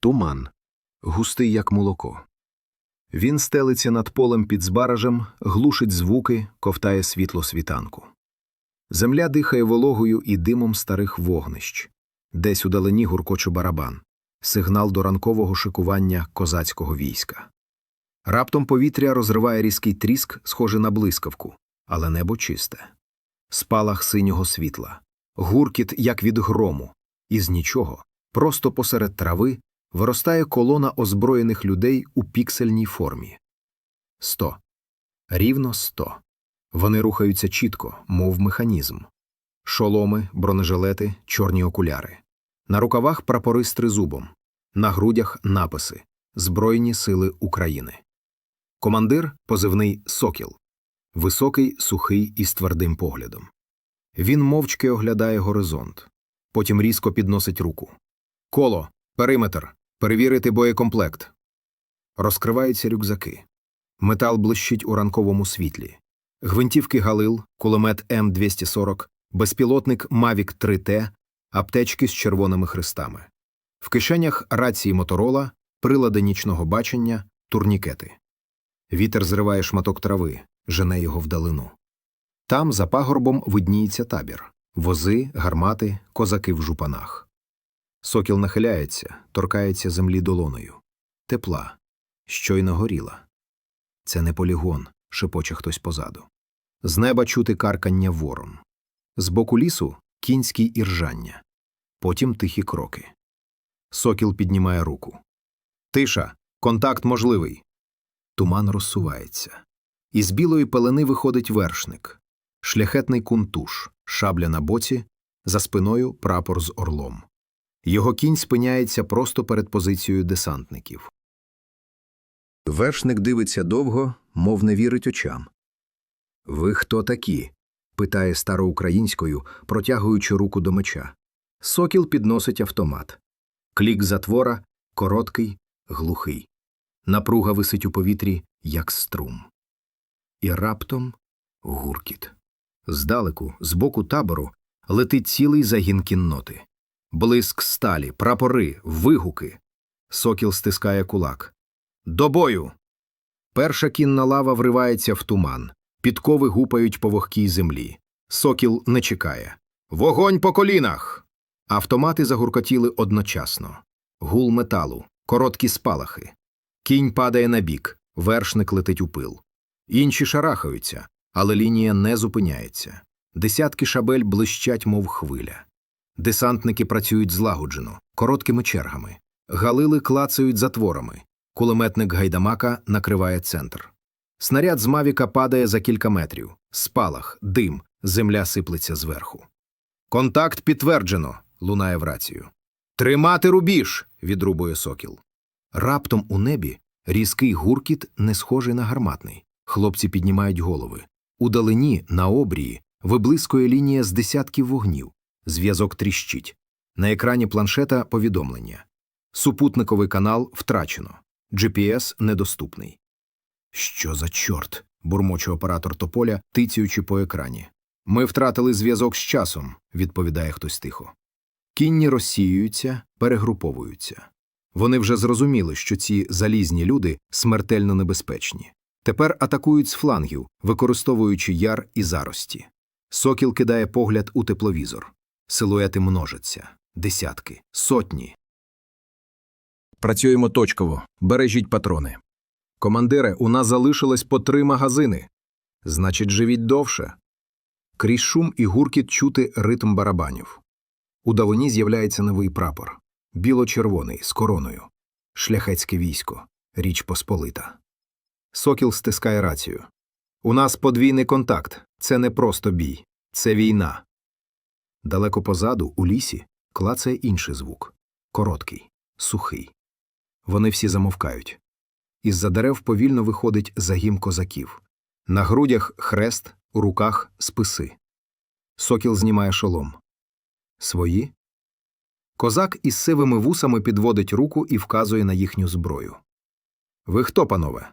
Туман, густий, як молоко. Він стелиться над полем під збаражем, глушить звуки, ковтає світло світанку. Земля дихає вологою і димом старих вогнищ. Десь удалині гуркоче барабан, сигнал до ранкового шикування козацького війська. Раптом повітря розриває різкий тріск, схожий на блискавку, але небо чисте. Спалах синього світла, гуркіт, як від грому, і з нічого, просто посеред трави, виростає колона озброєних людей у піксельній формі. Сто. Рівно сто. Вони рухаються чітко, мов механізм. Шоломи, бронежилети, чорні окуляри. На рукавах прапори з тризубом, на грудях написи Збройні сили України. Командир позивний Сокіл. Високий, сухий і з твердим поглядом. Він мовчки оглядає горизонт. Потім різко підносить руку. Коло, периметр, перевірити боєкомплект. Розкриваються рюкзаки. Метал блищить у ранковому світлі. Гвинтівки Галил, кулемет М240, безпілотник Мавік 3Т, аптечки з червоними хрестами. В кишенях рації Моторола, прилади нічного бачення, турнікети. Вітер зриває шматок трави, жене його вдалину. Там, за пагорбом, видніється табір вози, гармати, козаки в жупанах. Сокіл нахиляється, торкається землі долоною. Тепла, щойно горіла. Це не полігон, шепоче хтось позаду. З неба чути каркання ворон. З боку лісу кінські іржання. Потім тихі кроки. Сокіл піднімає руку. Тиша. Контакт можливий. Туман розсувається. Із білої пелени виходить вершник. Шляхетний кунтуш, шабля на боці, за спиною прапор з орлом. Його кінь спиняється просто перед позицією десантників. Вершник дивиться довго, мов не вірить очам. Ви хто такі? питає староукраїнською, протягуючи руку до меча. Сокіл підносить автомат. Клік затвора короткий, глухий. Напруга висить у повітрі, як струм. І раптом гуркіт. Здалеку, з боку табору, летить цілий загін кінноти. Блиск сталі, прапори, вигуки. Сокіл стискає кулак. До бою! Перша кінна лава вривається в туман. Підкови гупають по вогкій землі. Сокіл не чекає. Вогонь по колінах! Автомати загуркотіли одночасно. Гул металу, короткі спалахи. Кінь падає на бік, вершник летить у пил. Інші шарахаються, але лінія не зупиняється. Десятки шабель блищать, мов хвиля. Десантники працюють злагоджено, короткими чергами. Галили клацають затворами. Кулеметник гайдамака накриває центр. Снаряд з Мавіка падає за кілька метрів. Спалах, дим, земля сиплеться зверху. Контакт підтверджено. лунає в рацію. Тримати рубіж. відрубує сокіл. Раптом у небі різкий гуркіт, не схожий на гарматний. Хлопці піднімають голови. Удалині, на обрії, виблискує лінія з десятків вогнів. Зв'язок тріщить. На екрані планшета повідомлення. Супутниковий канал втрачено. GPS недоступний. Що за чорт? бурмоче оператор тополя, тицюючи по екрані. Ми втратили зв'язок з часом, відповідає хтось тихо. Кінні розсіюються, перегруповуються. Вони вже зрозуміли, що ці залізні люди смертельно небезпечні. Тепер атакують з флангів, використовуючи яр і зарості. Сокіл кидає погляд у тепловізор. Силуети множаться. Десятки, сотні. Працюємо точково. Бережіть патрони. Командире, у нас залишилось по три магазини. Значить, живіть довше. Крізь шум і гуркіт чути ритм барабанів. У давині з'являється новий прапор біло-червоний з короною. Шляхетське військо. Річ Посполита. Сокіл стискає рацію. У нас подвійний контакт. Це не просто бій, це війна. Далеко позаду, у лісі, клацає інший звук короткий, сухий. Вони всі замовкають. Із-за дерев повільно виходить загім козаків. На грудях хрест, у руках списи. Сокіл знімає шолом. Свої? Козак із сивими вусами підводить руку і вказує на їхню зброю. Ви хто, панове?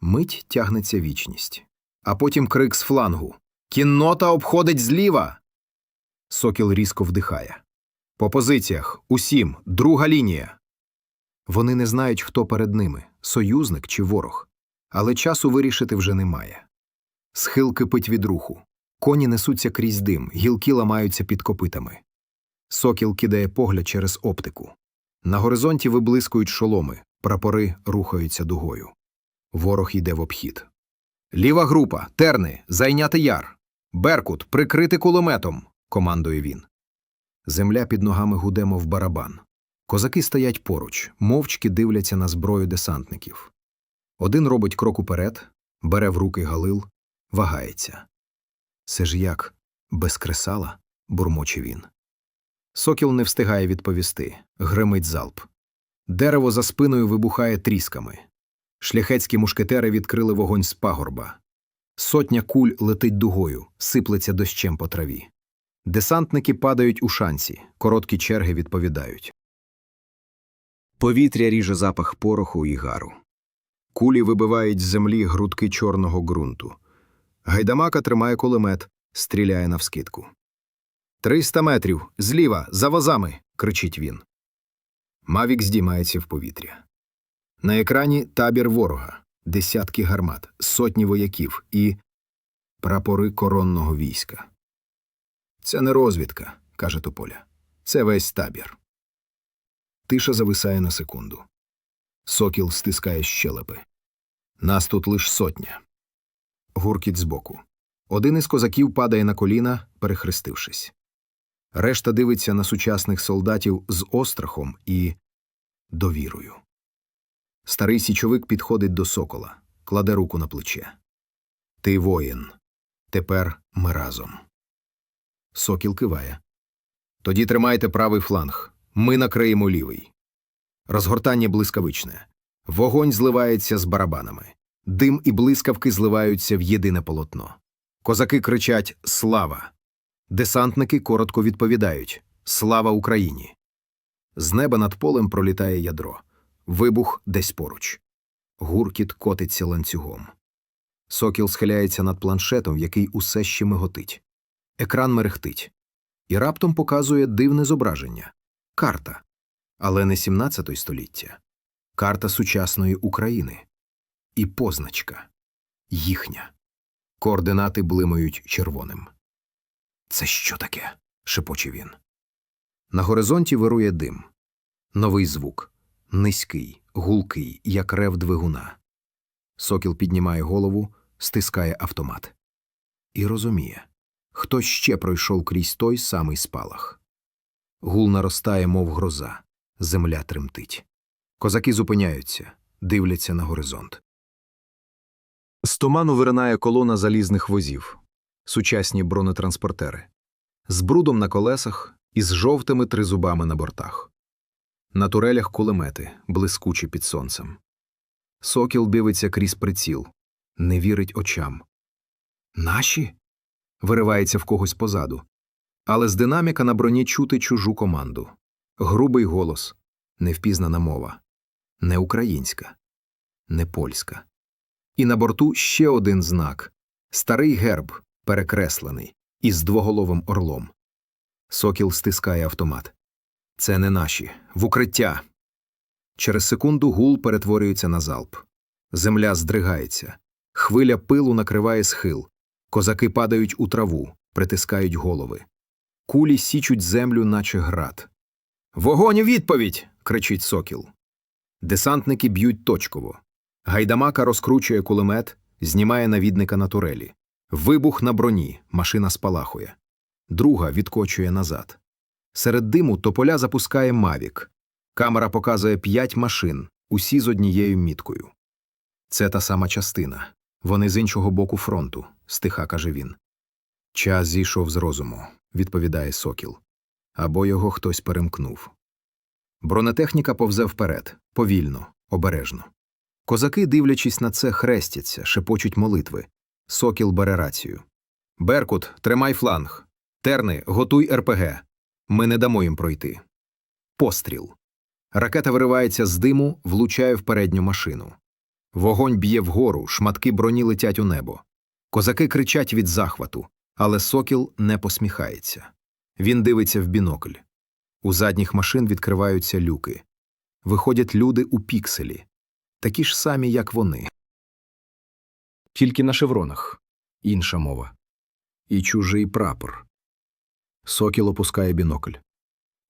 Мить тягнеться вічність. А потім крик з флангу. Кіннота обходить зліва. Сокіл різко вдихає. По позиціях усім, друга лінія. Вони не знають, хто перед ними союзник чи ворог. Але часу вирішити вже немає. Схил кипить від руху. Коні несуться крізь дим, гілки ламаються під копитами. Сокіл кидає погляд через оптику. На горизонті виблискують шоломи, прапори рухаються дугою. Ворог йде в обхід. Ліва група, терни, зайняти яр. Беркут, прикрити кулеметом, командує він. Земля під ногами гуде, мов барабан. Козаки стоять поруч, мовчки дивляться на зброю десантників. Один робить крок уперед, бере в руки галил, вагається. Це ж як, без кресала, бурмоче він. Сокіл не встигає відповісти, гримить залп. Дерево за спиною вибухає трісками. Шляхетські мушкетери відкрили вогонь з пагорба. Сотня куль летить дугою, сиплеться дощем по траві. Десантники падають у шансі, короткі черги відповідають. Повітря ріже запах пороху і гару. Кулі вибивають з землі грудки чорного ґрунту. Гайдамака тримає кулемет, стріляє навскидку. Триста метрів, зліва, за возами. кричить він. Мавік здіймається в повітря. На екрані табір ворога, десятки гармат, сотні вояків і прапори коронного війська. Це не розвідка, каже Тополя. Це весь табір. Тиша зависає на секунду. Сокіл стискає щелепи. Нас тут лиш сотня. Гуркіт збоку. Один із козаків падає на коліна, перехрестившись. Решта дивиться на сучасних солдатів з острахом і довірою. Старий січовик підходить до сокола, кладе руку на плече. Ти воїн. Тепер ми разом. Сокіл киває. Тоді тримайте правий фланг. Ми накриємо лівий. Розгортання блискавичне. Вогонь зливається з барабанами. Дим і блискавки зливаються в єдине полотно. Козаки кричать Слава! Десантники коротко відповідають Слава Україні! З неба над полем пролітає ядро. Вибух десь поруч. Гуркіт котиться ланцюгом. Сокіл схиляється над планшетом, який усе ще миготить. Екран мерехтить. І раптом показує дивне зображення карта. Але не 17 століття. Карта сучасної України. І позначка їхня. Координати блимають червоним. Це що таке? шепоче він. На горизонті вирує дим. Новий звук низький, гулкий, як рев двигуна. Сокіл піднімає голову, стискає автомат. І розуміє хтось ще пройшов крізь той самий спалах. Гул наростає, мов гроза, земля тремтить. Козаки зупиняються, дивляться на горизонт. З туману виринає колона залізних возів, сучасні бронетранспортери, з брудом на колесах і з жовтими тризубами на бортах. На турелях кулемети, блискучі під сонцем. Сокіл дивиться крізь приціл, не вірить очам. Наші? Виривається в когось позаду. Але з динаміка на броні чути чужу команду. Грубий голос, невпізнана мова, не українська, не польська. І на борту ще один знак старий герб, перекреслений, із двоголовим орлом. Сокіл стискає автомат. Це не наші. В укриття. Через секунду гул перетворюється на залп. Земля здригається. Хвиля пилу накриває схил. Козаки падають у траву, притискають голови. Кулі січуть землю, наче град. Вогонь у відповідь. кричить сокіл. Десантники б'ють точково. Гайдамака розкручує кулемет, знімає навідника на турелі. Вибух на броні, машина спалахує. Друга відкочує назад. Серед диму тополя запускає Мавік. Камера показує п'ять машин, усі з однією міткою. Це та сама частина. Вони з іншого боку фронту, стиха каже він. Час зійшов з розуму, відповідає сокіл. Або його хтось перемкнув. Бронетехніка повзе вперед, повільно, обережно. Козаки, дивлячись на це, хрестяться, шепочуть молитви. Сокіл бере рацію. Беркут, тримай фланг. Терни, готуй РПГ. Ми не дамо їм пройти. Постріл. Ракета виривається з диму, влучає в передню машину. Вогонь б'є вгору, шматки броні летять у небо. Козаки кричать від захвату, але сокіл не посміхається. Він дивиться в бінокль. У задніх машин відкриваються люки. виходять люди у пікселі, такі ж самі, як вони. Тільки на шевронах інша мова. І чужий прапор. Сокіл опускає бінокль.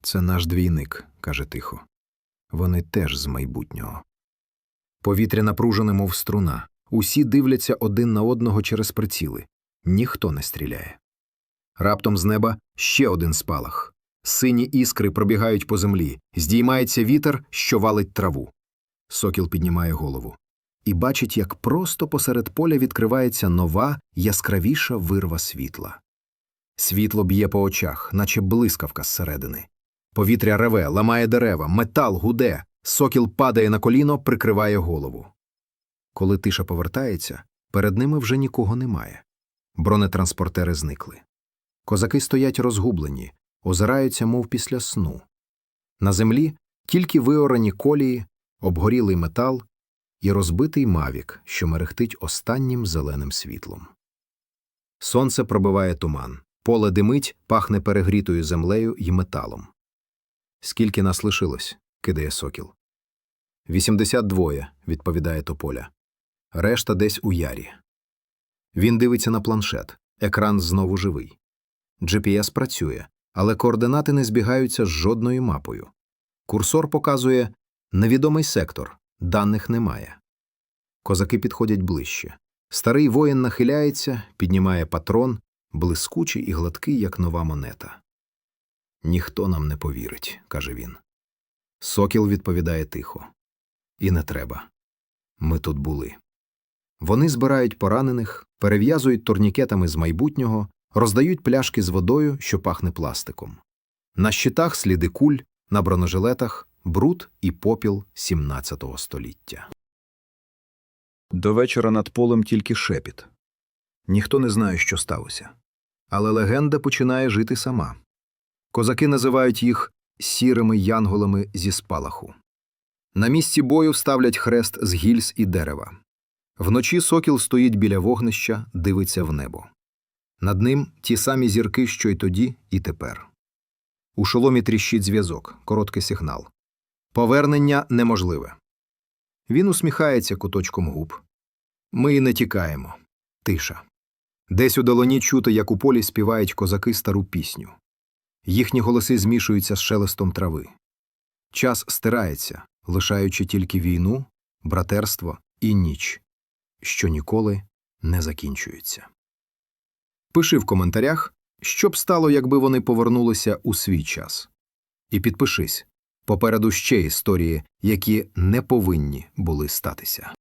Це наш двійник, каже тихо. Вони теж з майбутнього. Повітря напружене, мов струна. Усі дивляться один на одного через приціли. Ніхто не стріляє. Раптом з неба ще один спалах. Сині іскри пробігають по землі, здіймається вітер, що валить траву. Сокіл піднімає голову і бачить, як просто посеред поля відкривається нова, яскравіша вирва світла. Світло б'є по очах, наче блискавка зсередини. Повітря реве, ламає дерева, метал гуде, сокіл падає на коліно, прикриває голову. Коли тиша повертається, перед ними вже нікого немає. Бронетранспортери зникли. Козаки стоять розгублені, озираються, мов після сну. На землі тільки виорані колії, обгорілий метал і розбитий мавік, що мерехтить останнім зеленим світлом. Сонце пробиває туман, поле димить, пахне перегрітою землею й металом. Скільки нас лишилось? Кидає сокіл. Вісімдесят двоє, відповідає тополя. Решта десь у ярі. Він дивиться на планшет. Екран знову живий. GPS працює, але координати не збігаються з жодною мапою. Курсор показує невідомий сектор, даних немає. Козаки підходять ближче. Старий воїн нахиляється, піднімає патрон, блискучий і гладкий, як нова монета. Ніхто нам не повірить, каже він. Сокіл відповідає тихо. І не треба. Ми тут були. Вони збирають поранених, перев'язують турнікетами з майбутнього, роздають пляшки з водою, що пахне пластиком. На щитах сліди куль, на бронежилетах бруд і попіл 17 століття. До вечора над полем тільки шепіт. Ніхто не знає, що сталося. Але легенда починає жити сама. Козаки називають їх сірими янголами зі спалаху. На місці бою ставлять хрест з гільз і дерева. Вночі сокіл стоїть біля вогнища, дивиться в небо. Над ним ті самі зірки, що й тоді, і тепер. У шоломі тріщить зв'язок, короткий сигнал. Повернення неможливе. Він усміхається куточком губ. Ми й не тікаємо. Тиша. Десь у долоні чути, як у полі співають козаки стару пісню. Їхні голоси змішуються з шелестом трави. Час стирається, лишаючи тільки війну, братерство і ніч, що ніколи не закінчується. Пиши в коментарях, що б стало, якби вони повернулися у свій час. І підпишись попереду ще історії, які не повинні були статися.